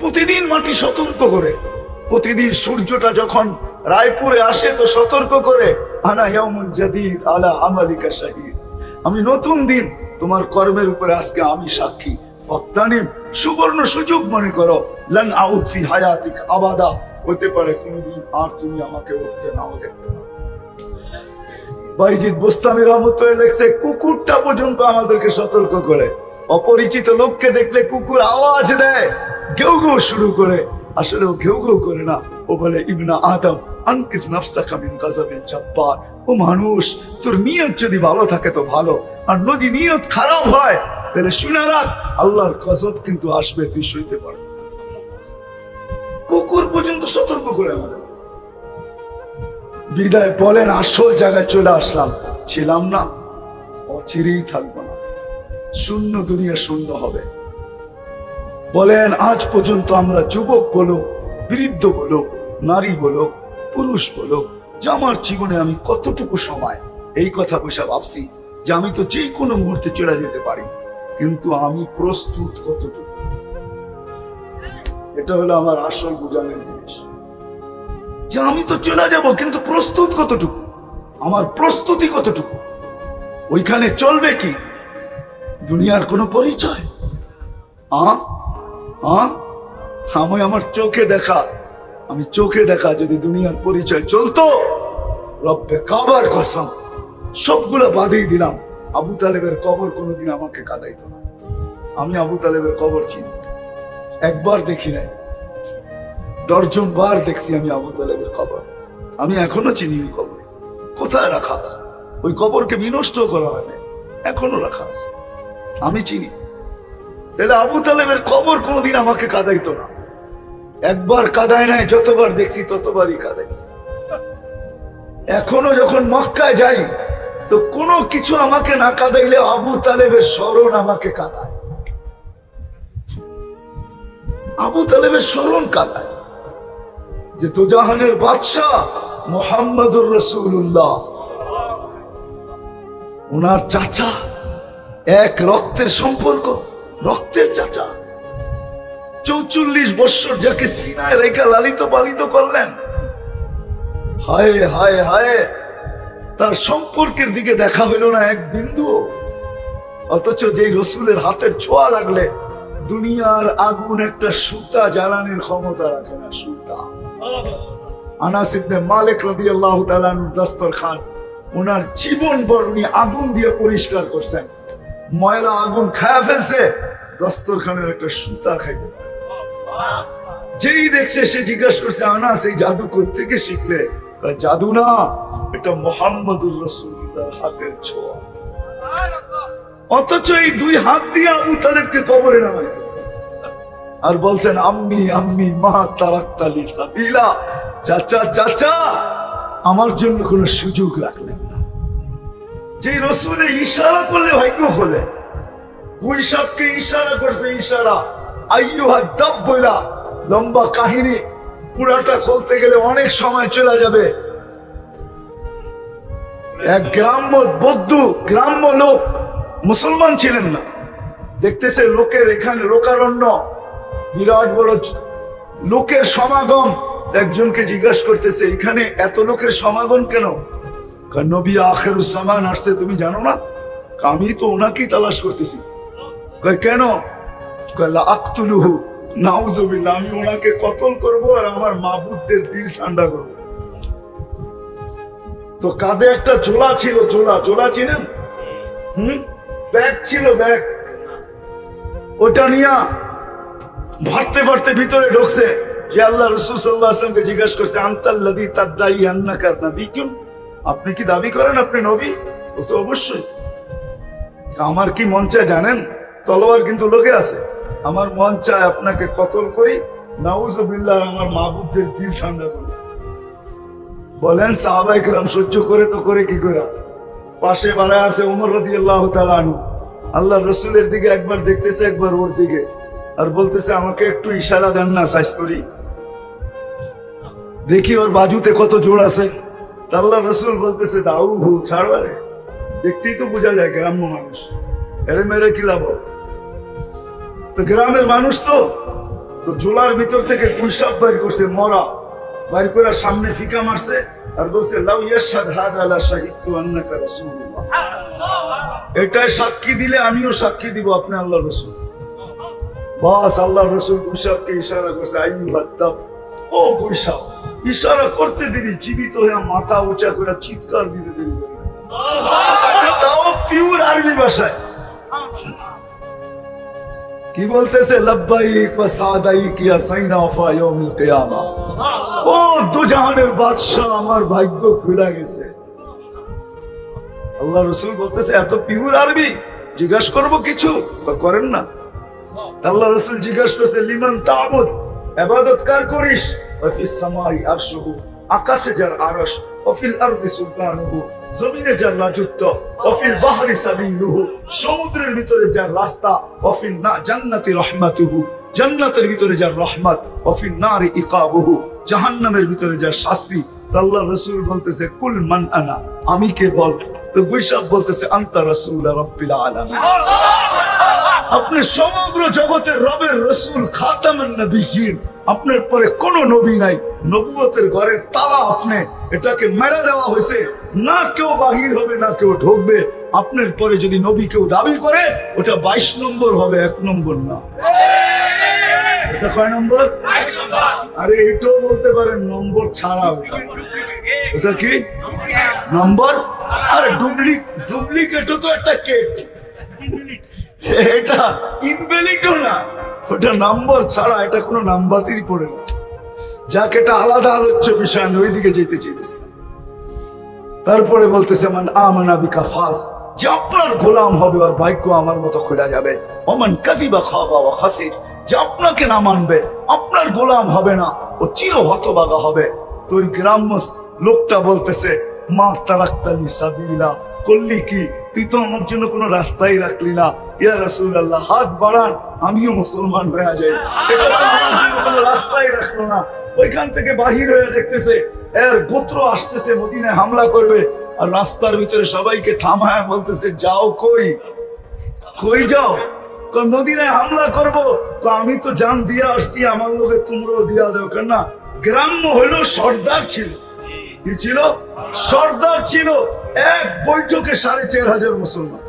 প্রতিদিন মাটি সতর্ক করে। প্রতিদিন সূর্যটা যখন রায়পুরে আসে তো সতর্ক করে আমি নতুন দিন, তোমার কর্মের উপরে আজকে আমি সাক্ষী। সুবর্ণ সুযোগ মনে করো। হায়াতিক আবাদা। হতে পারে কোনদিন আর তুমি আমাকে উঠতে নাও দেখতে বাইজিৎ বোস্তামি রহমতুল্লাহ লেখছে, কুকুরটা পর্যন্ত আমাদেরকে সতর্ক করে। অপরিচিত লোককে দেখলে কুকুর আওয়াজ দেয়। ঘেউ ঘেউ শুরু করে। আসলে ও ঘেউ ঘেউ করে না। ও বলে, ইবনা আদম, আনকিস ও মানুষ, তোর নিয়ত যদি ভালো থাকে তো ভালো। আর যদি নিয়ত খারাপ হয়, তাহলে শুনে রাখ, আল্লাহর কিন্তু আসবে, তুই পারবি কুকুর পর্যন্ত সতর্ক করে বিদায় বলেন, আসল জায়গায় চলে আসলাম। ছিলাম না, অচিরেই থাকব না। শূন্য দুনিয়া শূন্য হবে। বলেন, আজ পর্যন্ত আমরা যুবক বলো বৃদ্ধ বলো নারী বলো পুরুষ বলো যে আমার জীবনে আমি কতটুকু সময়, এই কথা বসে ভাবছি যে আমি তো যে কোনো মুহূর্তে চলে যেতে পারি, কিন্তু আমি প্রস্তুত কতটুকু? এটা হলো আমার আসল বোঝানোর জিনিস। যে আমি তো চলে যাব, কিন্তু প্রস্তুত কতটুকু? আমার প্রস্তুতি কতটুকু? ওইখানে চলবে কি? দুনিয়ার কোনো পরিচয়? আমার চোখে দেখা। আমি চোখে দেখা যদি দুনিয়ার পরিচয় চলতো, রব্বে কাবার কসম, সবগুলো বাদেই দিলাম। আবু তালেবের কবর কোনোদিন আমাকে কাদাইতো না। আমি আবু তালেবের কবর চিনি। একবার দেখি নাই। দর্জন বার দেখছি আমি আবু তালেবের কবর। আমি এখনও চিনি কবর। কোথায় রাখা আছে? ওই কবরকে বিনষ্ট করা হয় না এখনও রাখা আছে। আমি চিনি। তাহলে আবু তালেবের কবর কোনোদিন আমাকে কাদাইতো না। একবার কাদায় নাই, যতবার দেখছি ততবারই কাদাইছে। এখনও যখন মক্কায় যাই, তো কোনো কিছু আমাকে না কাদাইলে আবু তালেবের স্মরণ আমাকে কাদায়। আবু তালেবের স্মরণ কাদায় যে দুজাহানের বাদশাহ মোহাম্মদুর রসুল্লাহ ওনার চাচা এক রক্তের সম্পর্ক, রক্তের চাচা। চৌচল্লিশ বৎসর যাকে সিনায় রেখা লালিত পালিত করলেন, হায় হায় হায়, তার সম্পর্কের দিকে দেখা হইল না এক বিন্দু অথচ যেই রসুলের হাতের ছোঁয়া লাগলে, দুনিয়ার আগুন একটা সুতা জ্বালানির ক্ষমতা রাখে না, সুতা। আনাস ইবনে মালিক রাদিয়াল্লাহু তাআলা দস্তর খান ওনার জীবন ভর উনি আগুন দিয়ে পরিষ্কার করছেন। ময়লা আগুন খায়া ফেলছে, দস্তরখানের একটা সুতা খাইবে। যেই দেখছে সে জিজ্ঞাসা করছে, আনাস, এই জাদু থেকে শিখলে? জাদু না, এটা মোহাম্মদুর রসুল্লাহর হাতের ছোঁয়া। অথচ এই দুই হাত দিয়ে আবু তালেবকে কবরে নামাইছে। আর বলছেন, আম্মি আম্মি, মা তারাক্তালি সাবিলা। চাচা চাচা, আমার জন্য কোনো সুযোগ রাখলেন যে রসুলে ইশারা করলে ভাগ্য খোলে। বৈশাখকে ইশারা করছে, ইশারা। আইয়ুহা দাব বইলা লম্বা কাহিনী। পুরাটা খুলতে গেলে অনেক সময় চলে যাবে। এক গ্রাম্য বৌদ্ধ, গ্রাম্য লোক, মুসলমান ছিলেন না। দেখতেছে লোকের এখানে লোকারণ্য। বিরাট বড় লোকের সমাগম। একজনকে জিজ্ঞাসা করতেছে, এখানে এত লোকের সমাগম কেন? নবী আখের সামান আসছে, তুমি জানো না? আমি তো ওনাকেই তালাশ করতেছি। কেন? আক্তুলুহু আমি ওনাকে কতল করব আর আমার দিল ঠান্ডা করব। তো কাঁধে একটা জোলা ছিল ছিলেন হুম? ব্যাগ ছিল, ব্যাগ। ওটা নিয়া ভরতে ভরতে ভিতরে ঢুকছে। যে আল্লাহ রসুল সাল্লাহ আসলামকে জিজ্ঞাসা করছে আন্তাল্লাদি তাদ্দাই আন্নাকার নবী কেন আপনি কি দাবি করেন আপনি নবী? বলছে অবশ্যই। আমার কি মন চায় জানেন? তলোয়ার কিন্তু লোকে আছে। আমার মন চায় আপনাকে কতল করি, নাউজুবিল্লাহ আমার মাহবুবদের দিল ঠান্ডা করি। বলেন সাহাবাই কেরাম সহ্য করে তো করে কি করে? পাশে বাড়ায় আছে উমর রদি আল্লাহ তালানু আল্লাহ রসুলের দিকে একবার দেখতেছে, একবার ওর দিকে। আর বলতেছে, আমাকে একটু ইশারা দেন না, সাইজ করি। দেখি ওর বাজুতে কত জোর আছে। আল্লাহ রসুল বলতেছে দাউ হু, ছাড়ো আরে। দেখতেই তো বোঝা যায় গ্রাম্য মানুষ। এরে মেরে কি লাভ? তো গ্রামের মানুষ তো তো জোলার ভিতর থেকে কুইসাব বাইর করছে, মরা। বাইর করে সামনে ফিকা মারছে আর বলছে, লাউ ইয়াশহাদ হাদা লা শাহিদতু আন্নাকা রাসূলুল্লাহ। এটাই সাক্ষী দিলে আমিও সাক্ষী দিব আপনি আল্লাহ রসুল। বাস আল্লাহ রসুল গুইসাবকে ইশারা করছে আই ভাত্তাব ও গুইসাব ইশারা করতে দেরি, জীবিত হয়ে মাথা উঁচা করে চিৎকার দিতে দেরি তাও পিওর আরবি ভাষায়। কি বলতেছে? আমার ভাগ্য খুলে গেছে। আল্লাহ রসুল বলতেছে, এত পিওর আরবি, জিজ্ঞাস করব কিছু? করেন না। আল্লাহ রসুল জিজ্ঞাসা করছে, লিমান তাবুদ, এবাদত কার করিস? ওয়াফিস সামাই আরশুহু আকাশে যার আরশ ওফিল আরদি সুলতানুহু জমিনে যার রাজত্ব ওফিল বাহরি সাবিলুহু সমুদ্রের ভিতরে যার রাস্তা ওফিল না জান্নাতি রহমাতুহু জান্নাতের ভিতরে যার রহমত ওফিল নারি ইকাবুহু জাহান্নামের ভিতরে যার শাস্তি। আল্লাহ রসুল বলতেছে কুল মান আনা আমি কে বল? তো বৈশাখ বলতেছে আন্তা রসুল রব্বিল আলামিন আপনি সমগ্র জগতের রবের রসুল খাতামের নবীন আপনার পরে কোন নবী নাই। নবুয়তের ঘরের তালা আপনি, এটাকে মেরে দেওয়া হয়েছে। না কেউ বাহির হবে, না কেউ ঢুকবে। আপনার পরে যদি নবী কেউ দাবি করে, ওটা বাইশ নম্বর হবে, এক নম্বর না। আরে এটাও বলতে পারেন, নম্বর ছাড়া ওটা। কি? নম্বর? আর ডুপ্লিক ডুপ্লিকেটও তো একটা কেট এটা ইনভ্যালিডও না। ওটা নাম্বার ছাড়া এটা কোনো নাম্বারই পড়ে না। যাক, এটা আলাদা আলোচ্য বিষয়, আমি ওইদিকে যেতে চাইতেছি তারপরে বলতেছে, মান আমানা ফাস। যে আপনার গোলাম হবে আর ভাগ্য আমার মতো খোলা যাবে। অমান কাদিবা খাওয়া ওয়া খাসির। যে আপনাকে না মানবে, আপনার গোলাম হবে না ও চির হতবাগা হবে। তো ওই গ্রাম্য লোকটা বলতেছে, মা তারাক্তানি সাবিলা, করলি কি? তুই তো আমার জন্য কোনো রাস্তাই রাখলি না। ইয়া রাসূলুল্লাহ, হাত বাড়ান, আমিও মুসলমান হয়ে যাই। আমার কোনো রাস্তাই রাখল না। ওইখান থেকে বাহির হয়ে দেখতেছে, এর গোত্র আসতেছে, মদিনায় হামলা করবে। আর রাস্তার ভিতরে সবাইকে থামায় বলতেছে, যাও কই? কই যাও? কই মদিনায় হামলা করব? আমি তো জান দিয়ে আসছি, আমার লোকে তোমরাও দিয়া দাও। কেন না গ্রাম্য হইল সর্দার ছিল। কি ছিল? সর্দার ছিল। এক বৈঠকে সাড়ে চার হাজার মুসলমান।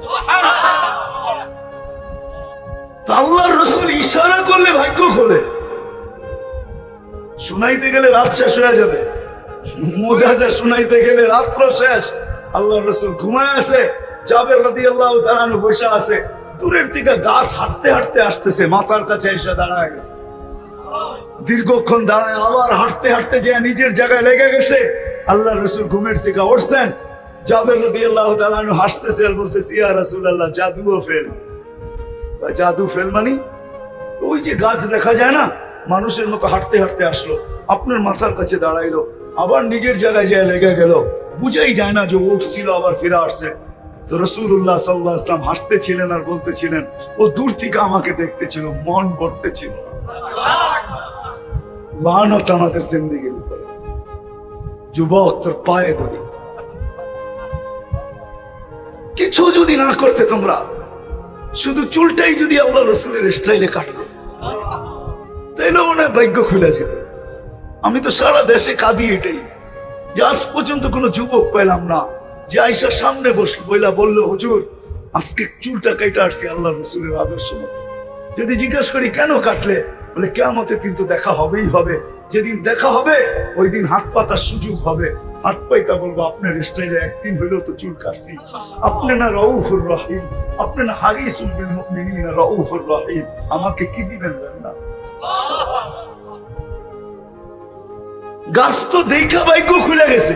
তা আল্লাহর রসুল ইশারা করলে ভাগ্য খোলে। শুনাইতে গেলে রাত শেষ হয়ে যাবে। মোজাজা শুনাইতে গেলে রাত্র শেষ। আল্লাহ রসুল ঘুমায় আছে রাদি আল্লাহ দাঁড়ানো আছে। দূরের থেকে গাছ হাঁটতে হাঁটতে আসতেছে, মাথার কাছে এসে দাঁড়ায় গেছে। দীর্ঘক্ষণ দাঁড়ায় আবার হাঁটতে হাঁটতে যে নিজের জায়গায় লেগে গেছে। আল্লাহ রসুল ঘুমের থেকে উঠছেন জাবের রাদি আল্লাহ আর বলতেছে রসুল আল্লাহ ফেল। জাদু ফেল মানি? ওই যে গাছ দেখা যায় না, মানুষের মতো হাঁটতে হাঁটতে আসলো, আপনার মাথার কাছে দাঁড়াইলো, আবার নিজের জায়গায় যায় লেগে গেল, বুঝাই যায় না যে উঠছিল, আবার ফিরে আসছে। তো রসুল্লাহ সাল্লাহ ইসলাম হাসতেছিলেন আর বলতেছিলেন, ও দূর থেকে আমাকে দেখতেছিল, মন ভরতেছিল। লানত আমাদের জিন্দিগির উপরে। যুবক তোর পায়ে ধরি। কিছু যদি না করতে তোমরা, শুধু চুলটাই যদি আল্লাহ রসুলের স্টাইলে কাটতো। তাইলে মনে হয় ভাগ্য খুলে যেত? আমি তো সারা দেশে কাঁদি এটাই। যে আজ পর্যন্ত কোনো যুবক পেলাম না, যে আইসার সামনে বসল, বইলা বলল, হুজুর, আজকে চুলটা কেটে আসছি আল্লাহ রসুলের আদর্শ মতো। যদি জিজ্ঞেস করি, কেন কাটলে? বলে কেমতে কিন্তু দেখা হবেই হবে। যেদিন দেখা হবে, ওই দিন হাত পাতার সুযোগ হবে। হাত পাইতা বলব, আপনার স্টাইলে একদিন হইলেও তো চুল কাটছি। আপনি না আপনি না আমাকে কি দিবেন না। গাছ তো দেখা খুলে গেছে।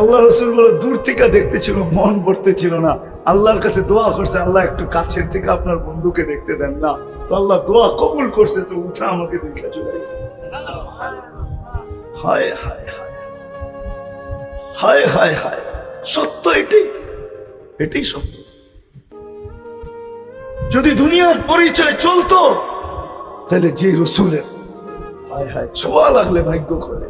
আল্লাহ রসুল বলে, দূর থেকে দেখতেছিল, মন পড়তে ছিল না। আল্লাহর কাছে দোয়া করছে, আল্লাহ একটু কাছের থেকে আপনার বন্ধুকে দেখতে দেন না। তো আল্লাহ দোয়া কবুল করছে, তো উঠা আমাকে দেখে চলে গেছে। হায় হায় হায়। হায় হায় হায়। সত্য এটাই এটাই সত্য। যদি দুনিয়ার পরিচয় চলতো, তাহলে যে রসুলের, হায় হায়, ছোঁয়া লাগলে ভাগ্য খোলে।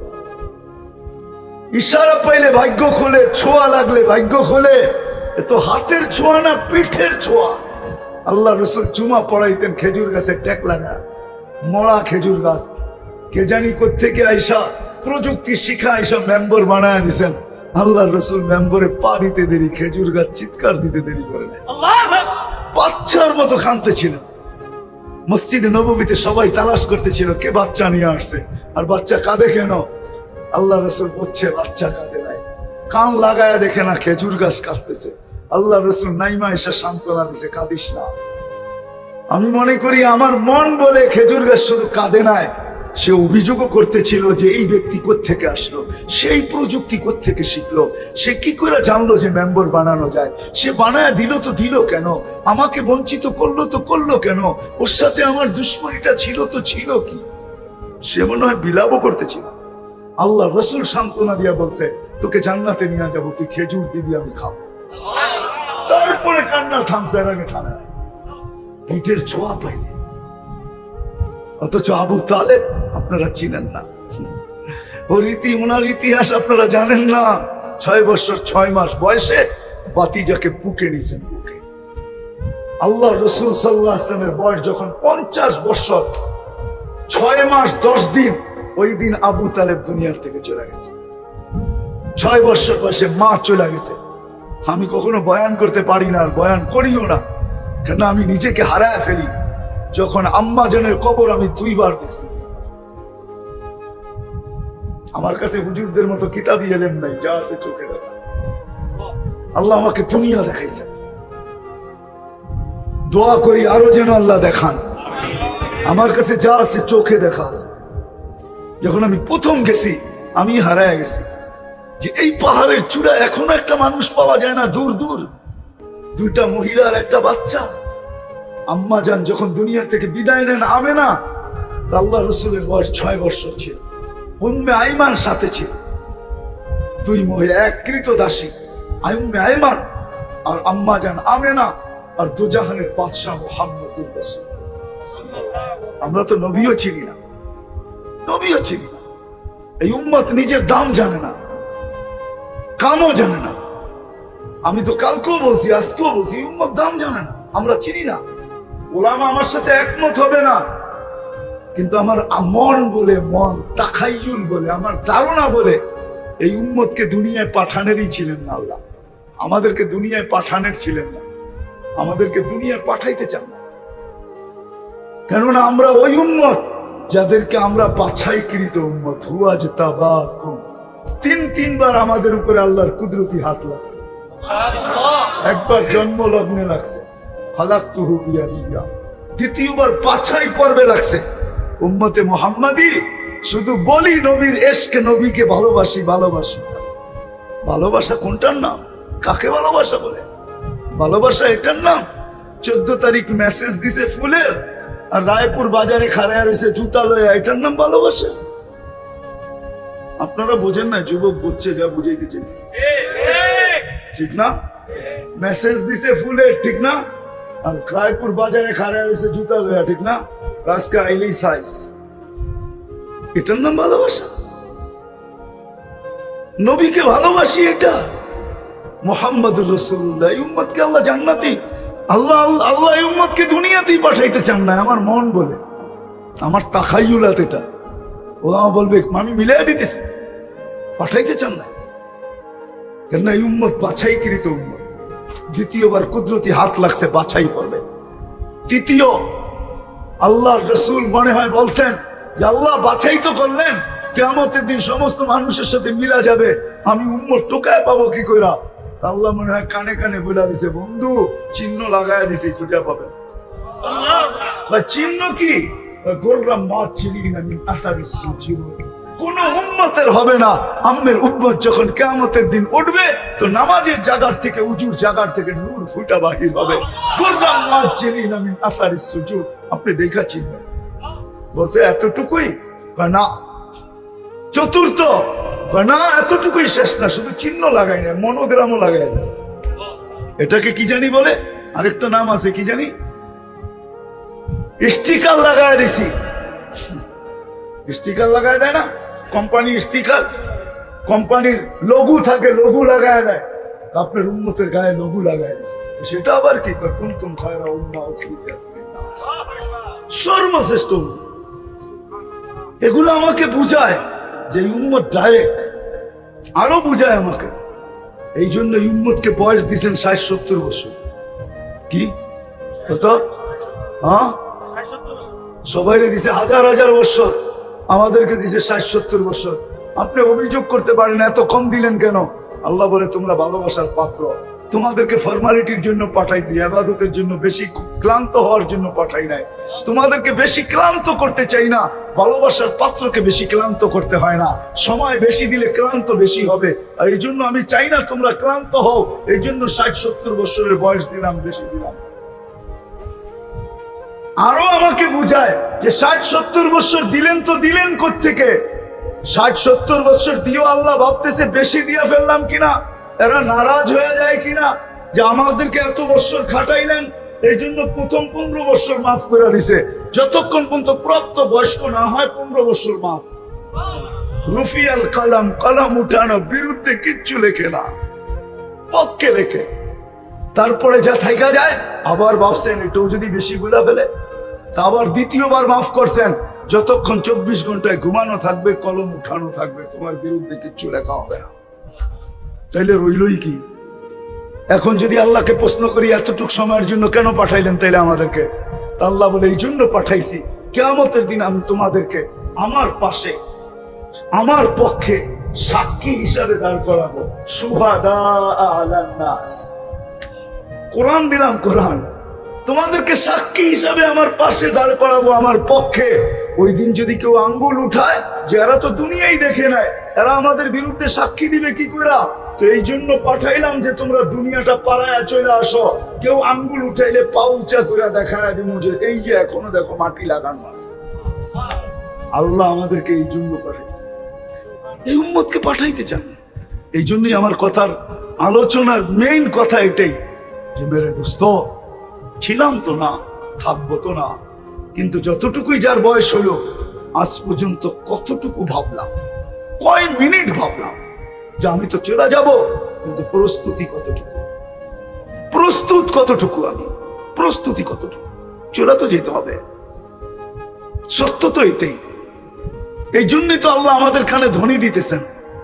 ইশারা পাইলে ভাগ্য খোলে, ছোঁয়া লাগলে ভাগ্য খোলে। এ তো হাতের ছোঁয়া না, পিঠের ছোঁয়া। আল্লাহ রসুল চুমা পড়াইতেন খেজুর গাছে ট্যাক লাগা। মরা খেজুর গাছ। কে জানি থেকে আইসা প্রযুক্তি শিখা এইসব মেম্বার বানায় দিছেন। আল্লাহ রসুল মেম্বরে পা দিতে দেরি খেজুর গাছ চিৎকার দিতে দেরি করে বাচ্চার মতো কানতে ছিল মসজিদে নবমীতে সবাই তালাশ করতেছিল কে বাচ্চা নিয়ে আসছে? আর বাচ্চা কাঁদে কেন? আল্লাহ রসুল বলছে বাচ্চা কাঁদে নাই। কান লাগায় দেখে না খেজুর গাছ কাঁদতেছে। আল্লাহ রসুল নাইমা এসে সান্ত্বনা দিছে কাঁদিস না। আমি মনে করি আমার মন বলে খেজুর গাছ শুধু কাঁদে নাই। সে অভিযোগও করতেছিল যে এই ব্যক্তি থেকে আসলো, সেই প্রযুক্তি থেকে শিখলো, সে কি করে জানলো যে মেম্বার বানানো যায়? সে বানায় দিল তো দিল কেন? আমাকে বঞ্চিত করল তো করল কেন? ওর সাথে আমার দুশ্মনীটা ছিল তো ছিল কি? সে মনে হয় বিলাপও করতেছিল। আল্লাহ রসুল সান্ত্বনা দিয়া বলছে, তোকে জান্নাতে নিয়ে যাব, তুই খেজুর দিবি, আমি খাব। তারপরে কান্না থামছে আগে থামে। পিঠের ছোঁয়া পাইনি। অথচ আবু তালে আপনারা চিনেন না। ওর ইতি ওনার ইতিহাস আপনারা জানেন না। ছয় বছর, ছয় মাস বয়সে বাতিজাকে বুকে নিছেন। বুকে আল্লাহ রসুল সাল্লাহ ইসলামের বয়স যখন পঞ্চাশ বছর, ছয় মাস, দশ দিন, ওই দিন আবু তালেব দুনিয়ার থেকে চলে গেছে। ছয় বছর বয়সে মা চলে গেছে। আমি কখনো বয়ান করতে পারি না আর বয়ান করিও না। কেন আমি নিজেকে হারায় ফেলি। যখন আম্মা জানের কবর আমি দুইবার দেখছি। আমার কাছে হুজুরদের মতো কিতাবই এলেন নাই, যা আছে চোখে দেখা আল্লাহ আমাকে দুনিয়া দেখাইছে দোয়া করি আরও যেন আল্লাহ দেখান। আমার কাছে যা আছে চোখে দেখা আছে। যখন আমি প্রথম গেছি, আমি হারায় গেছি। যে এই পাহাড়ের চূড়া এখনও একটা মানুষ পাওয়া যায় না, দূর দূর। দুইটা মহিলার একটা বাচ্চা। আম্মা যান যখন দুনিয়ার থেকে বিদায় নেন আমে না আল্লাহ রসুলের বয়স ছয় বছর ছিল। উম্মে আইমান সাথে ছিল। দুই মহিলা এক কৃত দাসী আইম্মে আইমান আর আম্মা যান আমে না আর দুজাহানের বাদশাহ মোহাম্মদুর রসুল। আমরা তো নবীও চিনি না। নবীও চিনি না। এই উম্মত নিজের দাম জানে না। কামও জানে না। আমি তো কালকেও বলছি, আজকেও বলছি উম্মত দাম জানে না। আমরা চিনি না। ওলামা আমার সাথে একমত হবে না। কিন্তু আমার মন বলে, মন তাকাইয়ুল বলে, আমার ধারণা বলে, এই উম্মতকে দুনিয়ায় পাঠানেরই ছিলেন না আল্লাহ। আমাদেরকে দুনিয়ায় পাঠানের ছিলেন না। আমাদেরকে দুনিয়ায় পাঠাইতে চান না। কেননা আমরা ওই উম্মত যাদেরকে আমরা বাছাইকৃত উম্মত। হুয়া যে তিন তিনবার আমাদের উপরে আল্লাহর কুদরতি হাত লাগছে। একবার জন্ম লগ্নে লাগছে। ফালাক তুহু বিয়া বিয়া দ্বিতীয়বার পাছাই পর্বে লাগছে। উম্মতে মোহাম্মদি শুধু বলি নবীর এসকে নবীকে ভালোবাসি ভালোবাসি ভালোবাসা কোনটার নাম? কাকে ভালোবাসা বলে? ভালোবাসা এটার নাম? চোদ্দ তারিখ মেসেজ দিছে ফুলের, আর রায়পুর বাজারে খাড়ায় রয়েছে জুতা লয়া এটার নাম ভালোবাসা? আপনারা বোঝেন না, যুবক বুঝছে, যা বুঝাইতে চেয়েছে ঠিক না? মেসেজ দিছে ফুলের, ঠিক না? আর রায়পুর বাজারে খাড়ায় রয়েছে জুতা লয়া ঠিক না? আইলেই সাইজ এটার নাম ভালোবাসা? নবীকে ভালোবাসি এটা? রসুল্লাহ আল্লাহ জান্নাতি। আল্লাহ আল্লাহ দুনিয়াতেই পাঠাইতে চান না, আমার মন বলে। আমার তাকাইউলাত এটা। ও আমার বলবে আমি মিলাই দিতেছি। পাঠাইতে চান না। কেন এই উম্মত বাছাইকৃত উম্মত। দ্বিতীয়বার কুদরতি হাত লাগছে বাছাই করবে। তৃতীয় আল্লাহ রসুল মনে হয় বলছেন যে আল্লাহ বাছাই তো করলেন কেমতের দিন সমস্ত মানুষের সাথে মিলা যাবে আমি উম্মত টোকায় পাবো কি কইরা? আল্লাহ মনে হয় কানে কানে বলে দিছে বন্ধু চিহ্ন লাগায় দিছে খুঁজে পাবে। চিহ্ন কি? গোলরা মাছ চিনি না আতারি সুচির কোন উম্মতের হবে না। আম্মের উম্মত যখন কেয়ামতের দিন উঠবে, তো নামাজের জাগার থেকে, উজুর জাগার থেকে নূর ফুটা বাহির হবে। আপনি দেখা চিনবেন বলছে, এতটুকুই না চতুর্থ না এতটুকুই শেষ না, শুধু চিহ্ন লাগাই না, মনোগ্রামও লাগাই দিছে এটাকে কি জানি বলে? আরেকটা নাম আছে, কি জানি? স্টিকার লাগাই দিছি। স্টিকার লাগাই দেয় না? কোম্পানি স্টিকার কোম্পানির লঘু থাকে লঘু লাগায় দেয়। আপনার উন্মতের গায়ে লঘু লাগায় সেটা আবার কি? কোন তুম খায়রা উখরিজাত সর্বশ্রেষ্ঠ এগুলো আমাকে বুঝায় যে উম্মত ডাইরেক্ট আরও বুঝায় আমাকে। এই জন্য উম্মতকে বয়স দিচ্ছেন ষাট সত্তর বছর। কি? হ্যাঁ? সবাই দিছে হাজার হাজার বছর। আমাদেরকে দিছে ষাট, সত্তর বছর, আপনি অভিযোগ করতে পারেন, এত কম দিলেন কেন? আল্লাহ বলে, তোমরা ভালোবাসার পাত্র। তোমাদেরকে ফর্মালিটির জন্য পাঠাইছি, আবাদতের জন্য বেশি ক্লান্ত হওয়ার জন্য পাঠাই নাই। তোমাদেরকে বেশি ক্লান্ত করতে চাই না, ভালোবাসার পাত্রকে বেশি ক্লান্ত করতে হয় না। সময় বেশি দিলে ক্লান্ত বেশি হবে। আর এই জন্য আমি চাই না তোমরা ক্লান্ত হও। এই জন্য ষাট, সত্তর বছরের বয়স দিলাম, বেশি দিলাম। আরও আমাকে বুঝায় যে ষাট, সত্তর বছর দিলেন তো দিলেন থেকে ষাট, সত্তর বছর দিও আল্লাহ ভাবতেছে বেশি দিয়ে ফেললাম কিনা? এরা নারাজ হয়ে যায় কিনা? যে আমাদেরকে এত বছর খাটাইলেন এই জন্য প্রথম পনেরো বছর মাফ করে দিছে। যতক্ষণ পর্যন্ত প্রাপ্ত বয়স্ক না হয়, পনেরো বছর মাফ। রুফিয়াল কালাম কালাম উঠানো, বিরুদ্ধে কিচ্ছু লেখে না। পক্ষে লেখে। তারপরে যা থাইকা যায়, আবার ভাবছেন এটাও যদি বেশি গুলা ফেলে। তা আবার দ্বিতীয়বার মাফ করছেন। যতক্ষণ চব্বিশ ঘন্টায় ঘুমানো থাকবে, কলম উঠানো থাকবে, তোমার বিরুদ্ধে কিচ্ছু লেখা হবে না। তাইলে রইলই কি? এখন যদি আল্লাহকে প্রশ্ন করি, এতটুক সময়ের জন্য কেন পাঠাইলেন তাইলে আমাদেরকে? তা আল্লাহ বলে এই জন্য পাঠাইছি, কেয়ামতের দিন আমি তোমাদেরকে আমার পাশে, আমার পক্ষে সাক্ষী হিসাবে দাঁড় করাবো। সুহাদা আলান নাস। কোরআন দিলাম কোরআন। তোমাদেরকে সাক্ষী হিসাবে আমার পাশে দাঁড় করাবো, আমার পক্ষে। ওই দিন যদি কেউ আঙ্গুল উঠায় যে এরা তো দুনিয়াই দেখে নেয় এরা আমাদের বিরুদ্ধে সাক্ষী দিবে কি করে তো এই জন্য পাঠাইলাম যে তোমরা দুনিয়াটা পাড়ায় চলে আসো। কেউ আঙ্গুল উঠাইলে পা উঁচা করে দেখায় দিব যে, এই যে এখনও দেখো মাটি লাগানো আছে। আল্লাহ আমাদেরকে এই জন্য পাঠাইছে। এই উম্মতকে পাঠাইতে চান এই জন্যই আমার কথার আলোচনার মেইন কথা এটাই যে, মেরে দোস্ত ছিলাম তো না, থাকব তো না। কিন্তু যতটুকুই যার বয়স হলো, আজ পর্যন্ত কতটুকু ভাবলাম, কয় মিনিট ভাবলাম যে আমি তো চলে যাব, কিন্তু প্রস্তুতি কতটুকু? প্রস্তুত কতটুকু আমি? প্রস্তুতি কতটুকু? চলে তো যেতে হবে। সত্য তো এটাই। এই জন্যই তো আল্লাহ আমাদের কানে ধ্বনি দিতেছেন।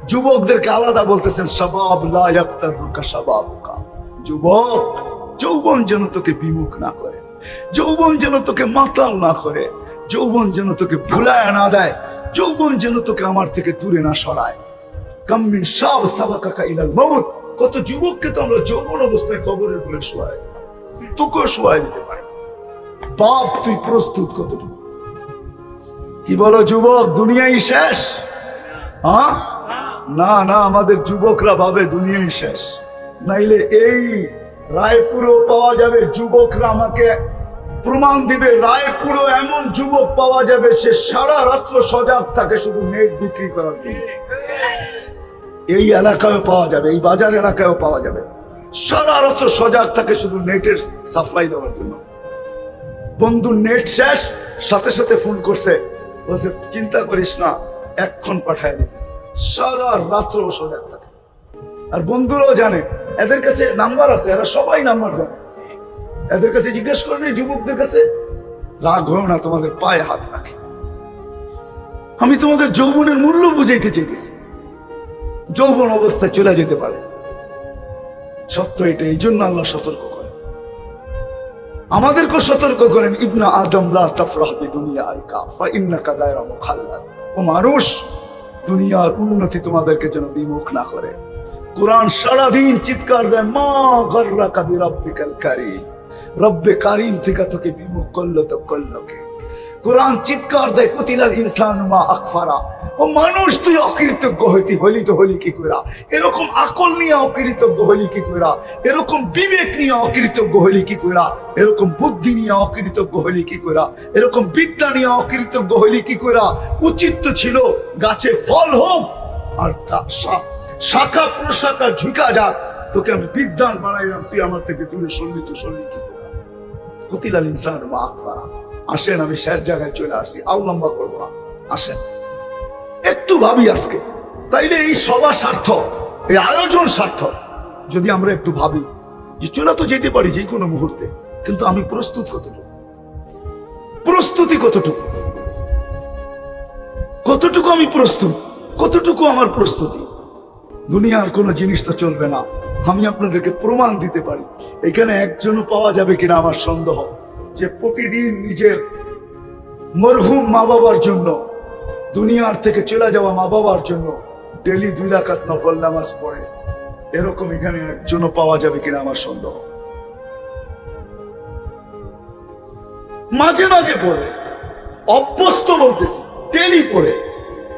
যুবকদেরকে আলাদা বলতেছেন সবাব সবাবুকা যুবক যৌবন যেন তোকে বিমুখ না করে, যৌবন যেন তোকে মাতাল না করে, যৌবন যেন তোকে ভুলায় না দেয়, যৌবন যেন তোকে আমার থেকে দূরে না সরায়। কাম্মিন সব সাবাকাকা ইলাল মউত। কত যুবককে তো আমরা যৌবন অবস্থায় কবরের বলে শোয়াই তোকে শোয়াই দিতে পারি। বাপ, তুই প্রস্তুত কতটুকু? কি বলো যুবক, দুনিয়াই শেষ? হ্যাঁ না না, আমাদের যুবকরা ভাবে দুনিয়াই শেষ। নাইলে এই রায়পুরও পাওয়া যাবে, যুবকরা আমাকে প্রমাণ দিবে, রায়পুরও এমন যুবক পাওয়া যাবে সে সারা রাত্র সজাগ থাকে শুধু নেট বিক্রি করার জন্য। এই এলাকায়ও পাওয়া যাবে, এই বাজার এলাকায়ও পাওয়া যাবে। সারা রাত্র সজাগ থাকে শুধু নেটের সাপ্লাই দেওয়ার জন্য। বন্ধুর নেট শেষ, সাথে সাথে ফোন করছে। বলছে, চিন্তা করিস না এক্ষণ পাঠায় দিতেছে। সারা রাত্র সজাগ থাকে। আর বন্ধুরাও জানে, এদের কাছে নাম্বার আছে, এরা সবাই নাম্বার জানে। এদের কাছে জিজ্ঞেস করেন যুবকদের কাছে। রাগ হয় না, তোমাদের পায়ে হাত রাখে। আমি তোমাদের যৌবনের মূল্য বুঝাইতে চাইতেছি। যৌবন অবস্থায় চলে যেতে পারে। সত্য এটা, এই জন্য আল্লাহ সতর্ক করেন। আমাদেরকে সতর্ক করেন, ইবনা আদম লা তাফরাহ বিদুনিয়া আইকা ফা ইন্নাকা দায়রা মুখাল্লাদ। ও মানুষ, দুনিয়ার উন্নতি তোমাদেরকে যেন বিমুখ না করে। কোরআন সারাদিন চিৎকার দেয়, মা গর্রা কাবি রব্বিকাল কারিম। রব্বে কারিম থেকে তোকে বিমুখ করল, তো করল কে? কোরআন চিৎকার দেয় কতিলার ইনসান মা আকফারা। ও মানুষ, তুই অকৃতজ্ঞ হইতি, হলি তো হলি কি কইরা? এরকম আকল নিয়ে অকৃতজ্ঞ হলি কি কইরা? এরকম বিবেক নিয়ে অকৃতজ্ঞ হলি কি কইরা? এরকম বুদ্ধি নিয়ে অকৃতজ্ঞ হলি কি কইরা? এরকম বিদ্যা নিয়ে অকৃতজ্ঞ হলি কি কইরা? উচিত তো ছিল গাছে ফল হোক আর তা- শা- শাখা প্রশাখা ঝুঁকা যাক। তোকে আমি বিদ্যান বানাইলাম তুই আমার থেকে দূরে সরলি তো সরলি কি কতিলাল ইনসান, মা আকফারা আসেন, আমি শেষ জায়গায় চলে আসছি, আউ লম্বা করব না। আসেন। একটু ভাবি আজকে। তাইলে এই সভা সার্থক, এই আয়োজন সার্থক। যদি আমরা একটু ভাবি যে চলে তো যেতে পারি যে কোনো মুহূর্তে, কিন্তু আমি প্রস্তুত কতটুকু? প্রস্তুতি কতটুকু? কতটুকু আমি প্রস্তুত? কতটুকু আমার প্রস্তুতি? দুনিয়ার কোনো জিনিস তো চলবে না। আমি আপনাদেরকে প্রমাণ দিতে পারি। এখানে একজনও পাওয়া যাবে কিনা আমার সন্দেহ। যে প্রতিদিন নিজের মরহুম মা বাবার জন্য, দুনিয়ার থেকে চলে যাওয়া মা বাবার জন্য ডেলি দুই রাকাত নফল নামাজ পড়ে। এরকম এখানে একজনও পাওয়া যাবে কিনা আমার সন্দেহ। মাঝে মাঝে পড়ে। অভ্যস্ত বলতেছি ডেলি পড়ে।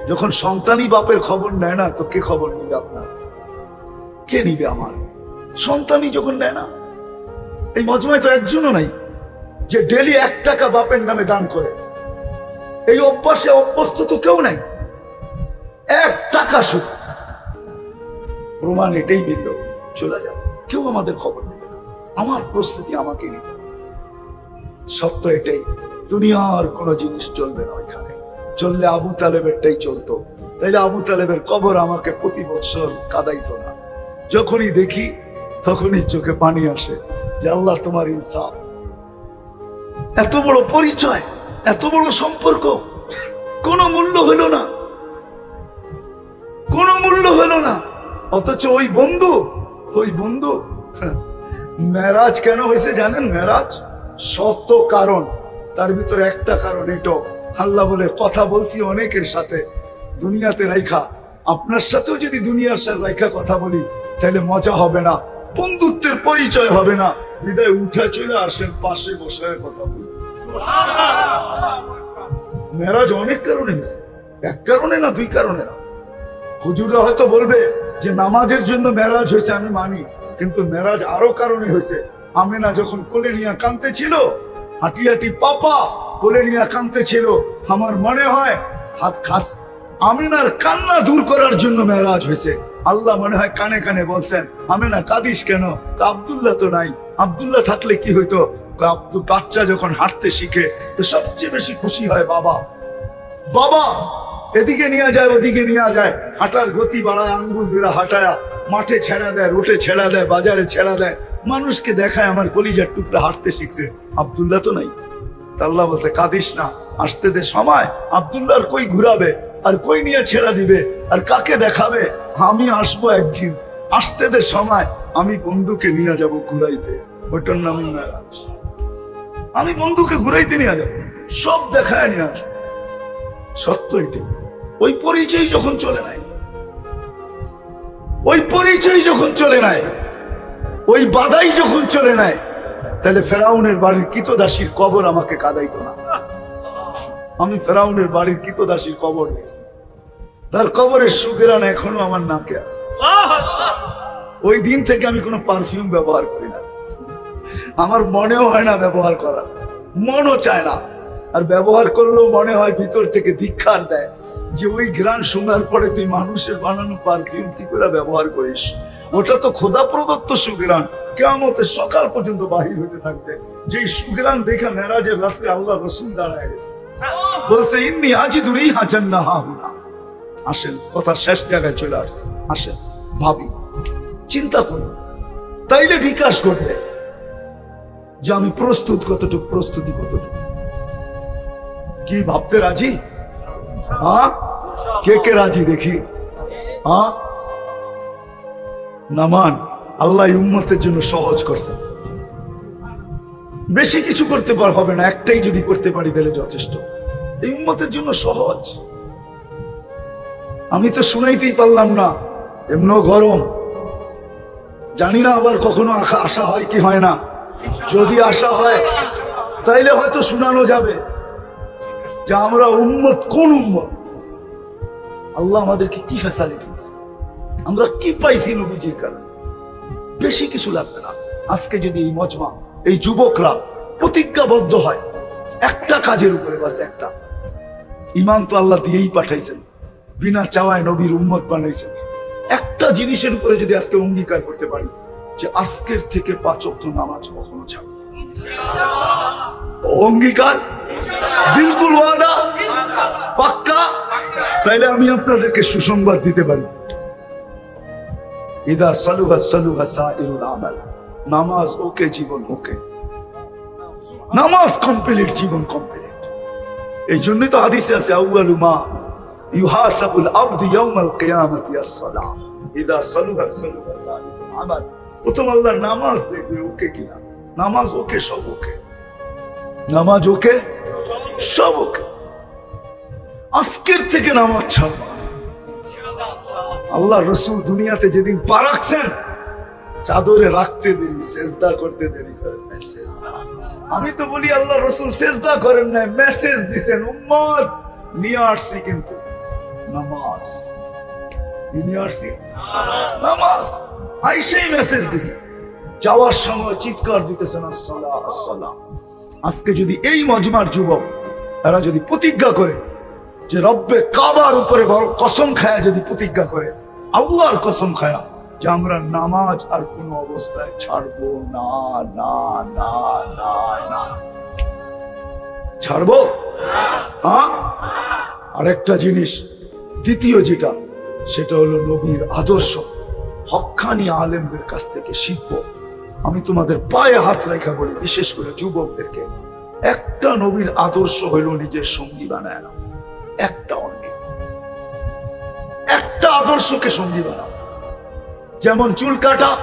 যখন সন্তানই বাপের খবর নেয় না, তো কে খবর নিবে আপনার? কে নিবে আমার? সন্তানই যখন নেয় না? এই মজমায় তো একজনও নাই যে ডেলি এক টাকা বাপের নামে দান করে। এই অভ্যাসে অভ্যস্ত তো কেউ নাই। এক টাকা শুধু। প্রমাণ এটাই মিলল, চলে যাবে কেউ আমাদের খবর নেবে না। আমার প্রস্তুতি আমাকে নিতে সত্য এটাই, দুনিয়ার কোনো জিনিস চলবে না ওইখানে। চললে আবু তালেবেরটাই চলতো। তাইলে আবু তালেবের কবর আমাকে প্রতি বছর কাদাইতো না। যখনই দেখি, তখনই চোখে পানি আসে যে আল্লাহ তোমার ইনসাফ। এত বড় পরিচয়, এত বড় সম্পর্ক, কোনো মূল্য হলো না। কোনো মূল্য হলো না। অথচ ওই বন্ধু ওই বন্ধু মেরাজ কেন হয়েছে জানেন? মেরাজ শত কারণ। তার ভিতরে একটা কারণ এটো আল্লাহ বলে, কথা বলছি অনেকের সাথে, দুনিয়াতে রাইখা। আপনার সাথেও যদি দুনিয়ার সাথে রাইখা কথা বলি, তাহলে মজা হবে না, বন্ধুত্বের পরিচয় হবে না। হৃদয় উঠে চলে আসেন, পাশে বসে কথা বলি। মেরাজ অনেক কারণে হয়েছে। এক কারণে না, দুই কারণে না। হুজুররা হয়তো বলবে যে, নামাজের জন্য মেরাজ হয়েছে, আমি মানি। কিন্তু মেরাজ আরও কারণে হয়েছে। আমেনা যখন কোলে নিয়ে কানতে ছিল হাঁটি হাঁটি, পাপা কোলে নিয়ে কানতে ছিল। আমার মনে হয়, হাত খাস, আমিনার কান্না দূর করার জন্য মেরাজ হয়েছে। আল্লাহ মনে হয় কানে কানে বলছেন, আমেনা, কাঁদিস কেন? আব্দুল্লাহ তো নাই। আব্দুল্লাহ থাকলে কি হইতো? বাচ্চা যখন হাঁটতে শিখে, তো সবচেয়ে বেশি খুশি হয় বাবা। বাবা, এদিকে নিয়ে যায়, ওদিকে নিয়ে যায়। হাঁটার গতি বাড়ায়, আঙ্গুল দিয়ে হাঁটায়া, মাঠে ছেড়া দেয়, রোটে ছেড়া দেয়, বাজারে ছেড়া দেয়। মানুষকে দেখায় আমার কলিজার টুকরা হাঁটতে শিখছে। আব্দুল্লাহ তো নাই। আল্লাহ বলছে, কাঁদিস না, আসতে দে সময়, আব্দুল্লাহর কই ঘুরাবে, আর কই নিয়ে ছেড়া দিবে, আর কাকে দেখাবে? আমি আসব একদিন, আসতে দে সময়, আমি বন্ধুকে নিয়ে যাব ঘুরাইতে। ওটার নাম আমি বন্ধুকে ঘুরাইতে নিয়ে যাব, সব দেখায় নিয়ে আসব। সত্য এটি ওই পরিচয় যখন চলে নাই, ওই পরিচয় যখন চলে নাই, ওই বাধাই যখন চলে নাই তাহলে ফেরাউনের বাড়ির কিতদাসীর কবর আমাকে কাদাইতো না। আমি ফেরাউনের বাড়ির কিতদাসীর কবর নিয়েছি। তার কবরের সুগেরান এখনও আমার নাকে আছে। ওই দিন থেকে আমি কোনো পারফিউম ব্যবহার করি না। আমার মনেও হয় না ব্যবহার করার মনও চায় না। আর ব্যবহার করলেও মনে হয় ভিতর থেকে ধিক্ষার দেয় যে ওই ঘ্রাণ শোনার পরে তুই মানুষের বানানো পারফিউম কি করে ব্যবহার করিস? ওটা তো খোদা প্রদত্ত সুগ্রাণ কেমতের সকাল পর্যন্ত বাহির হতে থাকবে। যে সুগ্রাণ দেখে মেরাজের রাত্রে আল্লাহ রসুল দাঁড়ায় গেছে। বলছে, ইন্নি আজি দূরেই হাজান না হা হুনা। আসেন, কথা শেষ জায়গায় চলে আসছে। আসেন, ভাবি, চিন্তা করুন। তাইলে বিকাশ ঘটবে। যে আমি প্রস্তুত, কতটুকু প্রস্তুতি, কতটুকু। কি ভাবতে রাজি? হ্যাঁ কে কে রাজি দেখি? হ্যাঁ নামান আল্লাহ উম্মতের জন্য সহজ করছে। বেশি কিছু করতে পার হবে না, একটাই যদি করতে পারি তাহলে যথেষ্ট। এই উম্মতের জন্য সহজ। আমি তো শুনাইতেই পারলাম না এমন গরম। জানি না আবার কখনো আশা হয় কি হয় না। যদি আশা হয়, তাইলে হয়তো শোনানো যাবে যে আমরা উম্মত, কোন উম্মত? আল্লাহ আমাদেরকে কি ফ্যাসালিটি দিয়েছে? আমরা কি পাইছি নবীজির কারণে? বেশি কিছু লাগবে না। আজকে যদি এই মজমা, এই যুবকরা প্রতিজ্ঞাবদ্ধ হয়, একটা কাজের উপরে বাস একটা। ইমান তো আল্লাহ দিয়েই পাঠাইছেন, বিনা চাওয়ায় নবীর উম্মত বানাইছেন। একটা জিনিসের উপরে যদি আজকে অঙ্গীকার করতে পারি, যে আজকের থেকে পাঁচ অক্ট নামাজ কখনো ছাড়ব অঙ্গীকার? বিলকুল ওয়াদা? পাক্কা? তাইলে আমি আপনাদেরকে সুসংবাদ দিতে পারি। ইদা সালুহা সালুহা সাইরুল আমাল। নামাজ ওকে, জীবন ওকে। নামাজ কমপ্লিট জীবন কমপ্লিট এই তো হাদিসে আছে, আউয়ালু মা ইউহাসাবুল ইয়াউমাল আস-সালাহ ইদা সালুহা সালুহা সালিহুল আমাল। প্রথম আল্লাহ নামাজ দেখবে ওকে কিনা। নামাজ ওকে, সব ওকে। নামাজ ওকে, সব ওকে। আজকের থেকে নামাজ ছাড়বা। আল্লাহ রসুল দুনিয়াতে যেদিন পা রাখছেন, চাদরে রাখতে দেরি, সেজদা করতে দেরি করেন। আমি তো বলি, আল্লাহ রসুল সেজদা করেন নাই মেসেজ দিছেন, উম্মত, নিয়ে আসছি কিন্তু। নামাজ। নিয়ে আসছি নামাজ। আইসেই মেসেজ দিছে যাওয়ার সময় চিৎকার দিতেছেন আসসালাহ আসসালাহ আজকে যদি এই মজমার যুবক, এরা যদি প্রতিজ্ঞা করে যে রব্বে কাবার উপরে বড় কসম খায়া যদি প্রতিজ্ঞা করে আল্লাহর কসম খায়া যে আমরা নামাজ আর কোন অবস্থায় ছাড়বো না না না না না। ছাড়বো? হ্যাঁ? আরেকটা জিনিস, দ্বিতীয় যেটা, সেটা হলো নবীর আদর্শ। হক্কানি আলেমদের কাছ থেকে শিখব। আমি তোমাদের পায়ে হাত রেখা বলি, বিশেষ করে যুবকদেরকে, একটা নবীর আদর্শ হইল নিজের সঙ্গী বানায় না একটা অন্যে একটা আদর্শকে সঙ্গী বানাও। যেমন চুল কাটা,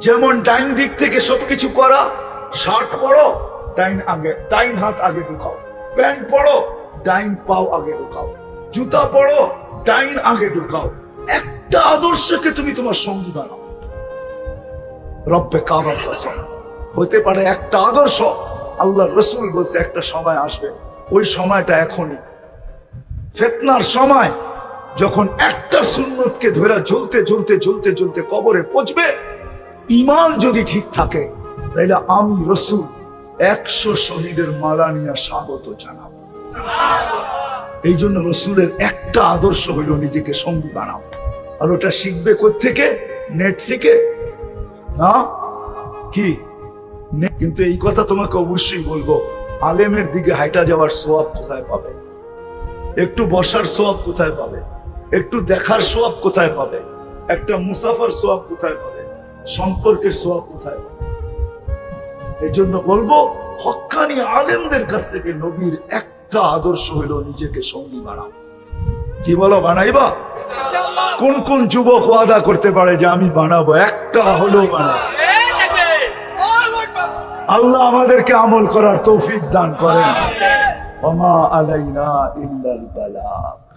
যেমন ডাইন দিক থেকে সবকিছু করা, শার্ট পরো, ডাইন আগে, ডাইন হাত আগে ঢুকাও। প্যান্ট পরো, ডাইন পাও আগে ঢুকাও। জুতা পরো, ডাইন আগে ঢুকাও। একটা আদর্শকে তুমি তোমার সঙ্গী বানাও। রব্বে কাবার কসম হতে পারে একটা আদর্শ, আল্লাহ রসুল বলছে একটা সময় আসবে। ওই সময়টা এখনই। ফেতনার সময়। যখন একটা সুন্নতকে ধরে জ্বলতে জ্বলতে জ্বলতে জ্বলতে কবরে পচবে ইমান যদি ঠিক থাকে তাহলে আমি রসুল একশো শহীদের মালা নিয়ে স্বাগত জানাব। এই জন্য রসুলের একটা আদর্শ হইল নিজেকে সঙ্গী বানাও। আর ওটা শিখবে থেকে নেট থেকে। না? কি? কিন্তু এই কথা তোমাকে অবশ্যই বলব, আলেমের দিকে হাইটা যাওয়ার সোয়াব কোথায় পাবে? একটু বসার সোয়াব কোথায় পাবে? একটু দেখার সোয়াব কোথায় পাবে? একটা মুসাফার সোয়াব কোথায় পাবে? সম্পর্কের সোয়াব কোথায় পাবে? এই জন্য বলব হক্কানি আলেমদের কাছ থেকে নবীর একটা আদর্শ হইল নিজেকে সঙ্গী বানাও। কি বলো বানাইবা? কোন কোন যুবক ওয়াদা করতে পারে যে আমি বানাবো? একটা হলেও বানাবো। আল্লাহ আমাদেরকে আমল করার তৌফিক দান করেন। ওমা আলাইনা ইল্লাল বালাগ